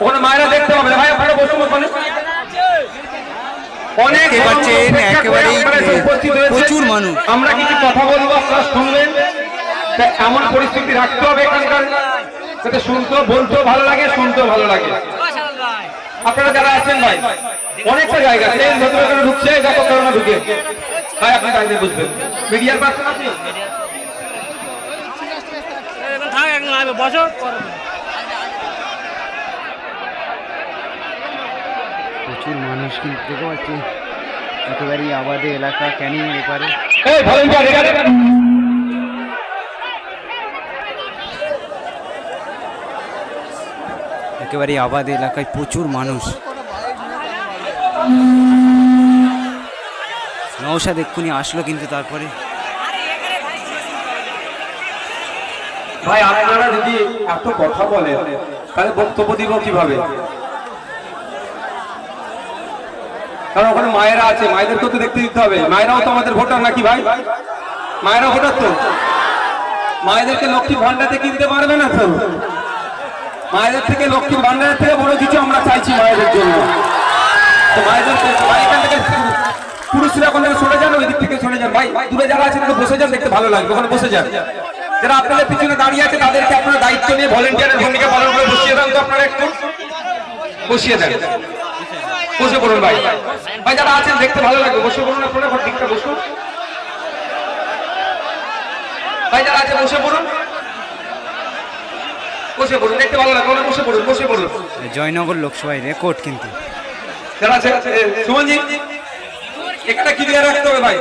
ওখানে মায়েরা দেখতে পাবে ভাই আপনারা বসুন ওখানে অনেক পাচ্ছেন, একেবারেই। প্রচুর মানুষ। আমরা কিছু কথা বলব আপনারা শুনবেন? এমন পরিস্থিতি রাখতে হবে এখানকার যাতে শুনতেও বলতেও ভালো লাগে শুনতেও ভালো লাগে। আপনারা যারা আছেন ভাই অনেকটা জায়গা। ট্রেন ভেতরে করে ঢুকছে? দেখো ঢুকে। ভাই আপনি কাজে বুঝবেন। মিডিয়ার আপনি বসো। প্রচুর মানুষ কিন্তু দেখতে পাচ্ছি। একেবারেই আবাদে এলাকা ক্যানিং এপারে। একেবারেই আবাদ এলাকায় প্রচুর মানুষ। নৌসাদ এক্ষুনি আসলো কিন্তু তারপরে। ভাই আপনারা যদি এত কথা বলেন তাহলে বক্তব্য দিব কীভাবে? কারণ ওখানে মায়েরা আছে, মায়েদেরকেও তো দেখতে দিতে হবে। মায়েরাও তো আমাদের ভোটার নাকি ভাই? মায়েরা ভোটার তো? মায়েদেরকে লক্ষ্মী ভান্ডার থেকে দিতে পারবে না তো? মায়েদের থেকে লক্ষ্মী ভান্ডারের থেকে বড় কিছু আমরা চাইছি মায়েদের জন্য। তো মায়েদের এখান থেকে পুরুষরা যান, ওই দিক থেকে যান। ভাই, দূরে যারা বসে দেখতে ভালো লাগবে, ওখানে বসে যারা আপনাদের পিছনে দাঁড়িয়ে তাদেরকে আপনারা দায়িত্ব নিয়ে ভলেন্টিয়ারের ভূমিকা পালন করে বসিয়ে দেন তো আপনারা একটু? বসিয়ে দেন। বসে পড়ুন ভাই। ভাই যারা আছেন দেখতে ভালো লাগবে। বসে পড়ুন আপনারা ঘর দিকটা বসুন। ভাই যারা আছে বসে পড়ুন। বসে পড়ুন দেখতে ভালো লাগবে। বসে পড়ুন বসে পড়ুন। জয়নগর লোকসভায় রেকর্ড কিন্তু। যারা আছে সুমনজি এখানে ক্লিয়ার রাখতে হবে ভাই?